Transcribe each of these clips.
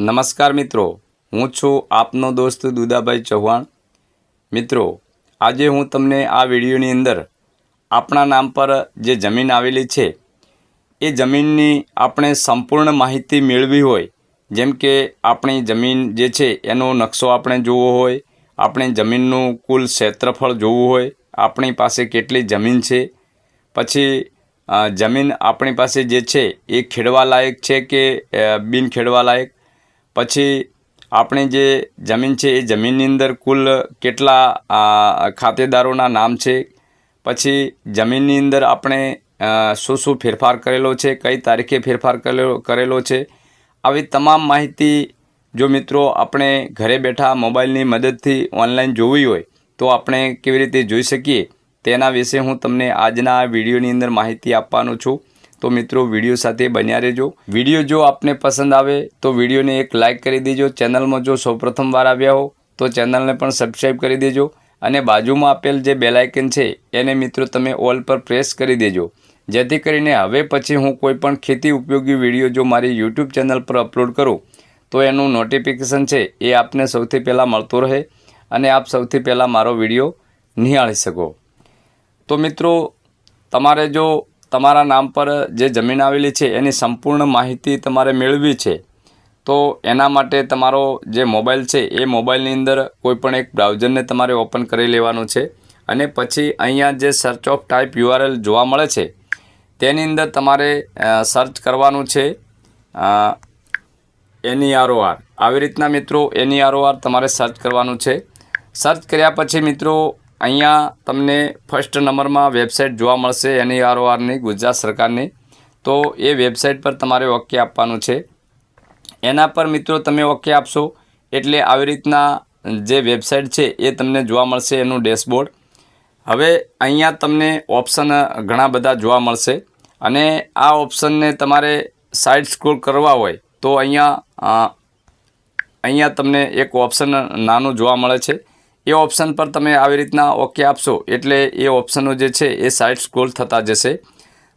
નમસ્કાર મિત્રો, હું છું આપનો દોસ્ત દુદાભાઈ ચૌહાણ. મિત્રો, આજે હું તમને આ વિડીયોની અંદર આપણા નામ પર જે જમીન આવેલી છે, એ જમીનની આપણે સંપૂર્ણ માહિતી મેળવી હોય, જેમ કે આપણી જમીન જે છે, એનો નકશો આપણે જોવો હોય, આપણી જમીનનું કુલ ક્ષેત્રફળ જોવું હોય, આપણી પાસે કેટલી જમીન છે, પછી જમીન આપણી પાસે જે છે, એ ખેડવાલાયક છે કે બિન ખેડવા લાયક પછી આપણી જે જમીન છે, એ જમીનની અંદર કુલ કેટલા ખાતેદારોના નામ છે? પછી જમીનની અંદર આપણે શું શું ફેરફાર કરેલો છે? કઈ તારીખે ફેરફાર કરેલો કરેલો છે? આવી તમામ માહિતી જો મિત્રો આપણે ઘરે બેઠા મોબાઈલની મદદથી ઓનલાઈન જોવી હોય, તો આપણે કેવી રીતે જોઈ શકીએ? તેના વિશે હું તમને આજના વિડીયોની અંદર માહિતી આપવાનો છું. તો મિત્રો, વીડિયો સાથે બન્યા રહેજો. વીડિયો જો આપને પસંદ આવે, તો વિડીયોને એક લાઇક કરી દેજો. ચેનલમાં જો સૌપ્રથમ વાર આવ્યા હો, તો ચેનલને પણ સબસ્ક્રાઈબ કરી દેજો. અને બાજુમાં આપેલ જે બેલાઇકન છે, એને મિત્રો તમે ઓલ પર પ્રેસ કરી દેજો. જેથી કરીને હવે પછી હું કોઈપણ ખેતી ઉપયોગી વીડિયો જો મારી યુટ્યુબ ચેનલ પર અપલોડ કરું, તો એનું નોટિફિકેશન છે, એ આપને સૌથી પહેલાં મળતો રહે અને આપ સૌથી પહેલાં મારો વીડિયો નિહાળી શકો. તો મિત્રો, તમારે જો તમારા નામ પર જે જમીન આવેલી છે એની સંપૂર્ણ માહિતી તમારે મેળવી છે, તો એના માટે તમારો જે મોબાઈલ છે એ મોબાઈલની અંદર કોઈપણ એક બ્રાઉઝરને તમારે ઓપન કરી લેવાનું છે. અને પછી અહીંયા જે સર્ચ ઓફ ટાઈપ યુઆરએલ જોવા મળે છે, તેની અંદર તમારે સર્ચ કરવાનું છે એનઈઆરઓઆર આવી રીતના મિત્રો એનઈઆરઓઆર તમારે સર્ચ કરવાનું છે. સર્ચ કર્યા પછી મિત્રો અહીંયા તમને ફર્સ્ટ નંબરમાં વેબસાઇટ જોવા મળશે એનઈઆરઓઆરની ગુજરાત સરકારની. તો એ વેબસાઇટ પર તમારે ઓકે આપવાનું છે. એના પર મિત્રો તમે ઓકે આપશો, એટલે આવી રીતના જે વેબસાઇટ છે એ તમને જોવા મળશે એનું ડેશબોર્ડ હવે અહીંયા તમને ઓપ્શન ઘણા બધા જોવા મળશે. અને આ ઓપ્શનને તમારે સાઇડ સ્ક્રોલ કરવા હોય, તો અહીંયા અહીંયા તમને એક ઓપ્શન નાનું જોવા મળે છે. એ ઓપ્શન પર તમે આવી રીતના ઓકે આપશો, એટલે એ ઓપ્શનો જે છે, એ સાઇડ સ્ક્રોલ થતા જશે.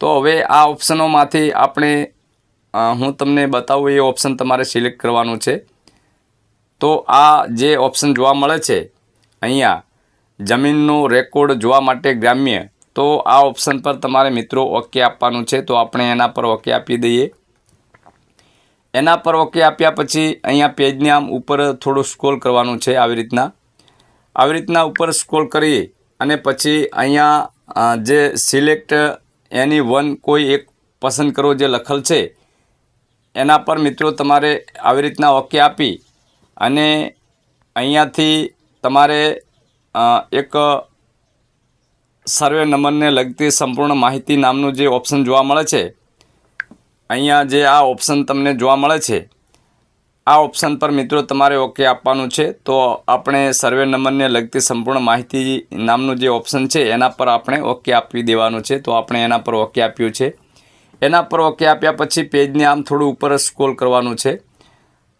તો હવે આ ઓપ્શનોમાંથી આપણે હું તમને બતાવું, એ ઓપ્શન તમારે સિલેક્ટ કરવાનું છે. તો આ જે ઓપ્શન જોવા મળે છે, અહીંયા જમીનનો રેકોર્ડ જોવા માટે ગ્રામ્ય, તો આ ઓપ્શન પર તમારે મિત્રો ઓકે આપવાનું છે, તો આપણે એના પર ઓકે આપી દઈએ. એના પર ઓકે આપ્યા પછી અહીંયા પેજને આમ ઉપર થોડું સ્ક્રોલ કરવાનું છે, આવી રીતના. આવી રીતના ઉપર સ્ક્રોલ કરી અને પછી અહીંયા જે સિલેક્ટ એની વન કોઈ એક પસંદ કરો જે લખેલ છે, એના પર મિત્રો તમારે આવી રીતના ઓકે આપી અને અહીંયાથી તમારે એક સર્વે નંબરને લગતી સંપૂર્ણ માહિતી નામનું જે ઓપ્શન જોવા મળે છે, અહીંયા જે આ ઓપ્શન તમને જોવા મળે છે આ ઓપ્શન પર મિત્રો તમારે ઓકે આપવાનું છે. તો આપણે સર્વે નંબરને લગતી સંપૂર્ણ માહિતી નામનું જે ઓપ્શન છે, એના પર આપણે ઓકે આપી દેવાનું છે. તો આપણે એના પર ઓકે આપ્યું છે. એના પર ઓકે આપ્યા પછી પેજને આમ થોડું ઉપર સ્ક્રોલ કરવાનું છે.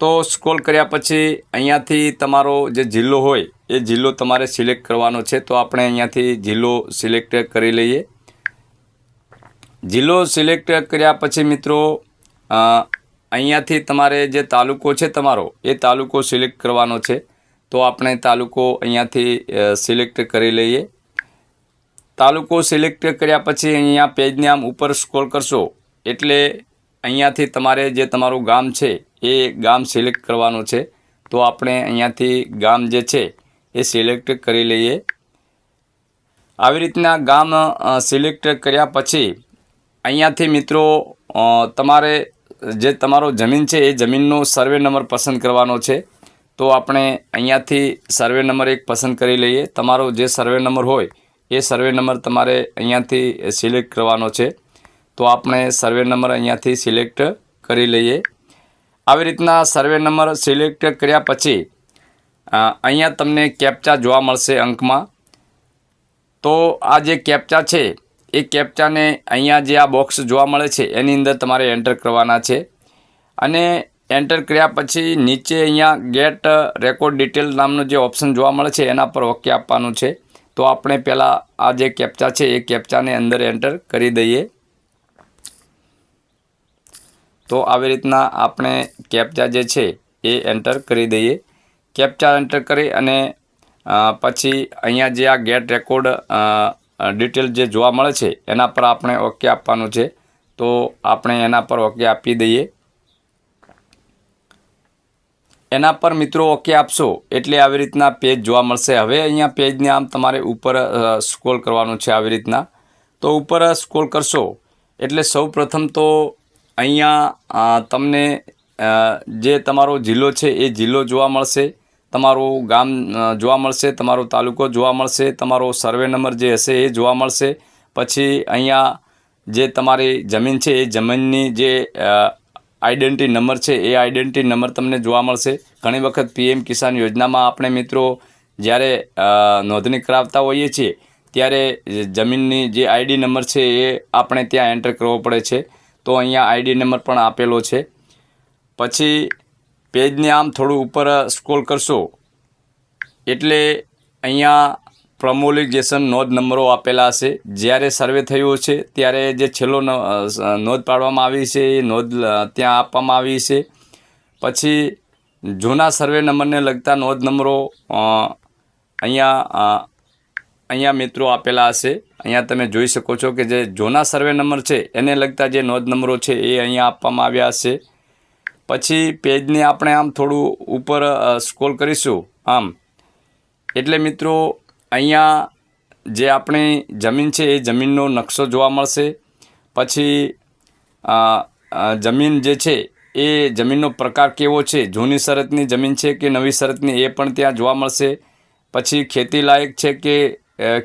તો સ્ક્રોલ કર્યા પછી અહીંયાથી તમારો જે જિલ્લો હોય, એ જિલ્લો તમારે સિલેક્ટ કરવાનો છે. તો આપણે અહીંયાથી જિલ્લો સિલેક્ટ કરી લઈએ. જિલ્લો સિલેક્ટ કર્યા પછી મિત્રો અહીંયાથી તમારે જે તાલુકો છે તમારો, એ તાલુકો સિલેક્ટ કરવાનો છે. તો આપણે તાલુકો અહીંયાથી સિલેક્ટ કરી લઈએ. તાલુકો સિલેક્ટ કર્યા પછી અહીંયા પેજને આમ ઉપર સ્ક્રોલ કરશો, એટલે અહીંયાથી તમારે જે તમારું ગામ છે, એ ગામ સિલેક્ટ કરવાનું છે. તો આપણે અહીંયાથી ગામ જે છે, એ સિલેક્ટ કરી લઈએ. આવી રીતના ગામ સિલેક્ટ કર્યા પછી અહીંયાથી મિત્રો તમારે જે તમારો જમીન છે, એ જમીનનો સર્વે નંબર પસંદ કરવાનો છે. તો આપણે અહીંયાથી સર્વે નંબર એક પસંદ કરી લઈએ. તમારો જે સર્વે નંબર હોય, એ સર્વે નંબર તમારે અહીંયાથી સિલેક્ટ કરવાનો છે. તો આપણે સર્વે નંબર અહીંયાથી સિલેક્ટ કરી લઈએ. આવી રીતના સર્વે નંબર સિલેક્ટ કર્યા પછી અહીંયા તમને કેપ્ચા જોવા મળશે અંકમાં. તો આ જે કેપ્ચા છે એ કેપ્ચાને અહીંયા જે આ બોક્સ જોવા મળે છે, એની અંદર તમારે એન્ટર કરવાના છે. અને એન્ટર કર્યા પછી નીચે અહીંયા ગેટ રેકોર્ડ ડિટેલ નામનું જે ઓપ્શન જોવા મળે છે, એના પર ઓકે આપવાનું છે. તો આપણે પહેલાં આ જે કેપ્ચા છે, એ કેપ્ચાને અંદર એન્ટર કરી દઈએ. તો આવી રીતના આપણે કેપ્ચા જે છે, એ એન્ટર કરી દઈએ. કેપ્ચા એન્ટર કરી અને પછી અહીંયા જે આ ગેટ રેકોર્ડ ડિટેલ જે જોવા મળે છે, એના પર આપણે ઓકે આપવાનું છે. તો આપણે એના પર ઓકે આપી દઈએ. એના પર મિત્રો ઓકે આપશો એટલે આવી રીતના પેજ જોવા મળશે. હવે અહીંયા પેજને આમ તમારે ઉપર સ્ક્રોલ કરવાનું છે આવી રીતના. તો ઉપર સ્ક્રોલ કરશો એટલે સૌ તો અહીંયા તમને જે તમારો જિલ્લો છે એ જિલ્લો જોવા મળશે. તમારું ગામ જોવા મળશે, તમારો તાલુકો જોવા મળશે, તમારો સર્વે નંબર જે હશે એ જોવા મળશે. પછી અહીંયા જે તમારી જમીન છે, એ જમીનની જે આઈડેન્ટિટી નંબર છે, એ આઈડેન્ટિટી નંબર તમને જોવા મળશે. ઘણી વખત પીએમ કિસાન યોજનામાં આપણે મિત્રો જ્યારે નોંધણી કરાવતા હોઈએ છીએ, ત્યારે જમીનની જે આઈડી નંબર છે, એ આપણે ત્યાં એન્ટર કરવો પડે છે. તો અહીંયા આઈડી નંબર પણ આપેલો છે. પછી પેજને આમ થોડું ઉપર સ્ક્રોલ કરશો. એટલે અહીંયા પ્રમોલિગેશન નોંધ નંબરો આપેલા હશે. જ્યારે સર્વે થયો છે, ત્યારે જે છેલ્લો નોંધ પાડવામાં આવી છે, એ નોંધ ત્યાં આપવામાં આવી છે. પછી જૂના સર્વે નંબરને લગતા નોંધ નંબરો અહીંયા અહીંયા મિત્રો આપેલા હશે. અહીંયા તમે જોઈ શકો છો કે જે જૂના સર્વે નંબર છે, એને લગતા જે નોંધ નંબરો છે, એ અહીંયા આપવામાં આવ્યા હશે. પછી પેજને આપણે આમ થોડું ઉપર સ્ક્રોલ કરીશું. આમ. એટલે મિત્રો, અહીંયા જે આપણી જમીન છે, એ જમીનનો નકશો જોવા મળશે. પછી જમીન જે છે, એ જમીનનો પ્રકાર કેવો છે? જૂની શરતની જમીન છે કે નવી શરતની, એ પણ ત્યાં જોવા મળશે. પછી ખેતી લાયક છે કે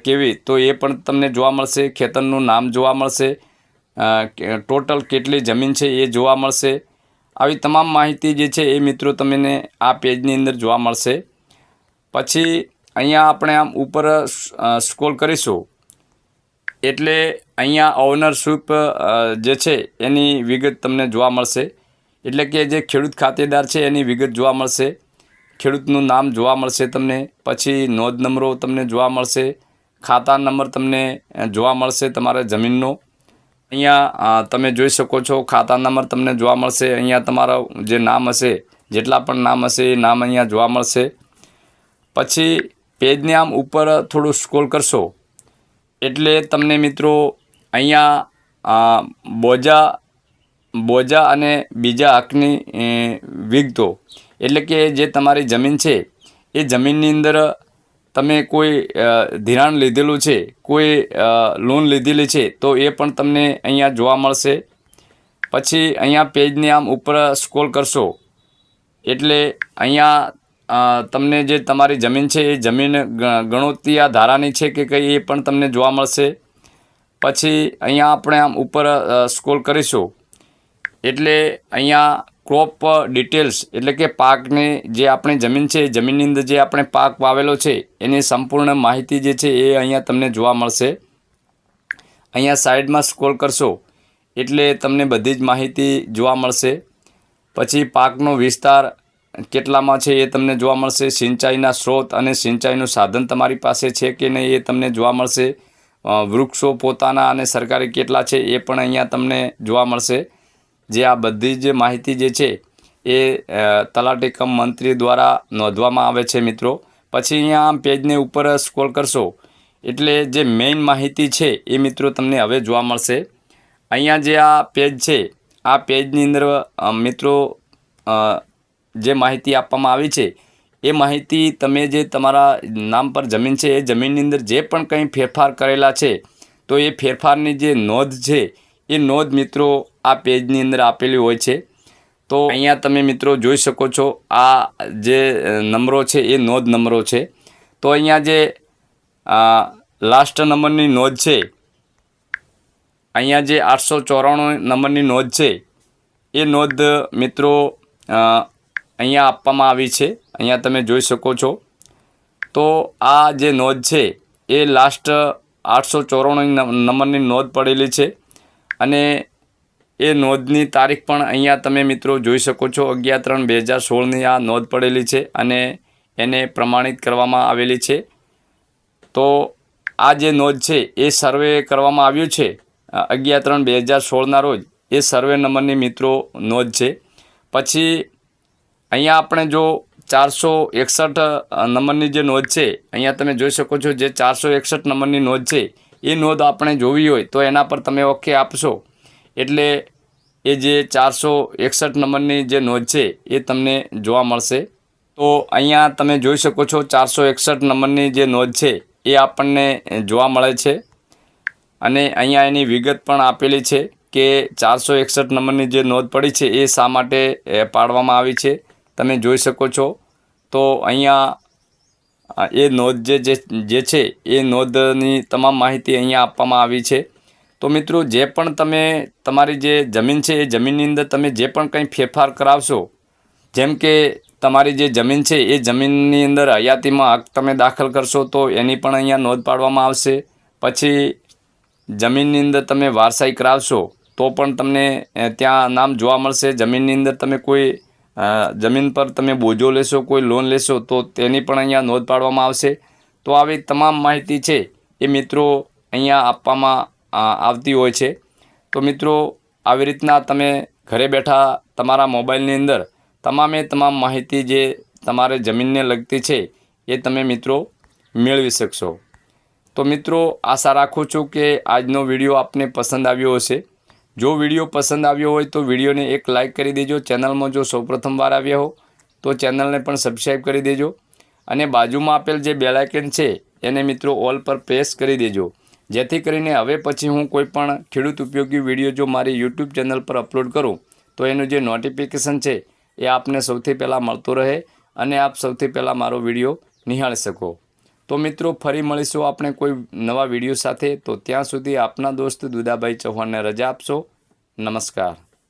કેવી? તો એ પણ તમને જોવા મળશે. ખેતરનું નામ જોવા મળશે. ટોટલ કેટલી જમીન છે એ જોવા મળશે. આવી તમામ માહિતી જે છે એ મિત્રો તમને આ પેજની અંદર જોવા મળશે. પછી અહીંયા આપણે આમ ઉપર સ્ક્રોલ કરીશું. એટલે અહીંયા ઓનરશીપ જે છે એની વિગત તમને જોવા મળશે. એટલે કે જે ખેડૂત ખાતેદાર છે એની વિગત જોવા મળશે. ખેડૂતનું નામ જોવા મળશે તમને. પછી નોંધ નંબરો તમને જોવા મળશે. ખાતા નંબર તમને જોવા મળશે તમારા જમીનનો. અહીંયા તમે જોઈ શકો છો, ખાતા નંબર તમને જોવા મળશે. અહીંયા તમારા જે નામ હશે, જેટલા પણ નામ હશે, એ નામ અહીંયા જોવા મળશે. પછી, પેજને આમ ઉપર થોડું સ્ક્રોલ કરશો. એટલે તમને મિત્રો, અહીંયા બોજા બોજા અને બીજા હકની વિગતો. એટલે કે જે તમારી જમીન છે, એ જમીનની અંદર તમે કોઈ ધિરાણ લીધેલું છે, કોઈ લોન લીધેલી છે, તો એ પણ તમને અહીંયા જોવા મળશે. પછી અહીંયા પેજને આમ ઉપર સ્ક્રોલ કરશો, એટલે અહીંયા તમને જે તમારી જમીન છે, એ જમીન ગણોતી ગણોતિયા ધારાની છે કે કંઈ, એ પણ તમને જોવા મળશે. પછી અહીંયા આપણે આમ ઉપર સ્ક્રોલ કરીશું. એટલે અહીંયા ક્રોપ ડિટેલ્સ એટલે કે પાકની જે આપણી જમીન છે, જમીનની અંદર જે આપણે પાક વાવેલો છે, એની સંપૂર્ણ માહિતી જે છે એ અહીંયા તમને જોવા મળશે. અહીંયા સાઈડમાં સ્ક્રોલ કરશો, એટલે તમને બધી જ માહિતી જોવા મળશે. પછી પાકનો વિસ્તાર કેટલામાં છે એ તમને જોવા મળશે, સિંચાઈના સ્ત્રોત અને સિંચાઈનું સાધન તમારી પાસે છે કે નહીં એ તમને જોવા મળશે. વૃક્ષો પોતાના અને સરકારી કેટલા છે એ પણ અહીંયા તમને જોવા મળશે. જે આ બધી જ માહિતી જે છે એ અ, તલાટી કમ મંત્રી દ્વારા નોંધવામાં આવે છે મિત્રો. પછી અહીંયા આ પેજને ઉપર સ્ક્રોલ કરશો એટલે જે મેઇન માહિતી છે એ મિત્રો તમને હવે જોવા મળશે. અહીંયા જે આ પેજ છે આ પેજની અંદર મિત્રો જે માહિતી આપવામાં આવી છે એ માહિતી તમે જે તમારા નામ પર જમીન છે એ જમીનની અંદર જે પણ કંઈ ફેરફાર કરેલા છે તો એ ફેરફારની જે નોંધ છે એ નોંધ મિત્રો આ પેજની અંદર આપેલી હોય છે. તો અહીંયા તમે મિત્રો જોઈ શકો છો, આ જે નંબરો છે એ નોંધ નંબરો છે. તો અહીંયા જે લાસ્ટ નંબરની નોંધ છે, અહીંયા જે આઠસો ચોરાણું નંબરની નોંધ છે, એ નોંધ મિત્રો અહીંયા આપવામાં આવી છે. અહીંયા તમે જોઈ શકો છો. તો આ જે નોંધ છે, એ લાસ્ટ આઠસો ચોરાણું નંબરની નોંધ પડેલી છે. અને એ નોંધની તારીખ પણ અહીંયા તમે મિત્રો જોઈ શકો છો. અગિયાર ત્રણ બે હજાર સોળની આ નોંધ પડેલી છે અને એને પ્રમાણિત કરવામાં આવેલી છે. તો આ જે નોંધ છે એ સર્વે કરવામાં આવ્યું છે. અગિયાર ત્રણ બે હજાર સોળના રોજ એ સર્વે નંબરની મિત્રો નોંધ છે. પછી અહીંયા આપણે જો ચારસો એકસઠ નંબરની જે નોંધ છે, અહીંયા તમે જોઈ શકો છો જે ચારસો એકસઠ નંબરની નોંધ છે, એ નોંધ આપણે જોવી હોય તો એના પર તમે ઓકે આપશો. એટલે એ જે ચારસો એકસઠ નંબરની જે નોંધ છે, એ તમને જોવા મળશે. તો અહીંયા તમે જોઈ શકો છો ચારસો એકસઠ નંબરની જે નોંધ છે, એ આપણને જોવા મળે છે. અને અહીંયા એની વિગત પણ આપેલી છે કે ચારસો એકસઠ નંબરની જે નોંધ પડી છે, એ શા માટે પાડવામાં આવી છે, તમે જોઈ શકો છો. તો અહીંયા એ નોંધ જે જે છે, એ નોંધની તમામ માહિતી અહીંયા આપવામાં આવી છે. તો મિત્રો, જે પણ તમે તમારી જે જમીન છે, એ જમીનની અંદર તમે જે પણ કંઈ ફેરફાર કરાવશો, જેમ કે તમારી જે જમીન છે, એ જમીનની અંદર હયાતીમાં હક તમે દાખલ કરશો, તો એની પણ અહીંયા નોંધ પાડવામાં આવશે. પછી જમીનની અંદર તમે વારસાઈ કરાવશો, તો પણ તમને ત્યાં નામ જોવા મળશે. જમીનની અંદર તમે કોઈ જમીન પર તમે બોજો લેશો, કોઈ લોન લેશો, તો તેની પણ અહીંયા નોંધ પાડવામાં આવશે. તો આવી તમામ માહિતી છે, એ મિત્રો અહીંયા આપવામાં આવતી હોય છે. તો મિત્રો, આવી રીતના તમે ઘરે બેઠા તમારા મોબાઈલની અંદર તમામે તમામ માહિતી જે તમારે જમીનને લગતી છે, એ તમે મિત્રો મેળવી શકશો. તો મિત્રો, આશા રાખું છું કે આજનો વીડિયો આપને પસંદ આવ્યો હશે. જો વીડિયો પસંદ આવ્યો હોય તો વિડીયોને એક લાઇક કરી દેજો. ચેનલમાં જો સૌપ્રથમ વાર આવ્યા હો, તો ચેનલને પણ સબસ્ક્રાઈબ કરી દેજો. અને બાજુમાં આપેલ જે બેલાઇકન છે, એને મિત્રો ઓલ પર પ્રેસ કરી દેજો. જેથી કરીને હવે પછી હું કોઈ પણ ખેડૂત ઉપયોગી વીડિયો જો મારી યુટ્યુબ ચેનલ પર અપલોડ કરું, તો એનું જે નોટિફિકેશન છે, એ આપને સૌથી પહેલાં મળતો રહે અને આપ સૌથી પહેલાં મારો વીડિયો નિહાળી શકો. તો મિત્રો, ફરી મળીશું આપણે કોઈ નવા વીડિયો સાથે. તો ત્યાં સુધી આપના દોસ્ત દુદાભાઈ ચૌહાણને રજા આપશો. નમસ્કાર.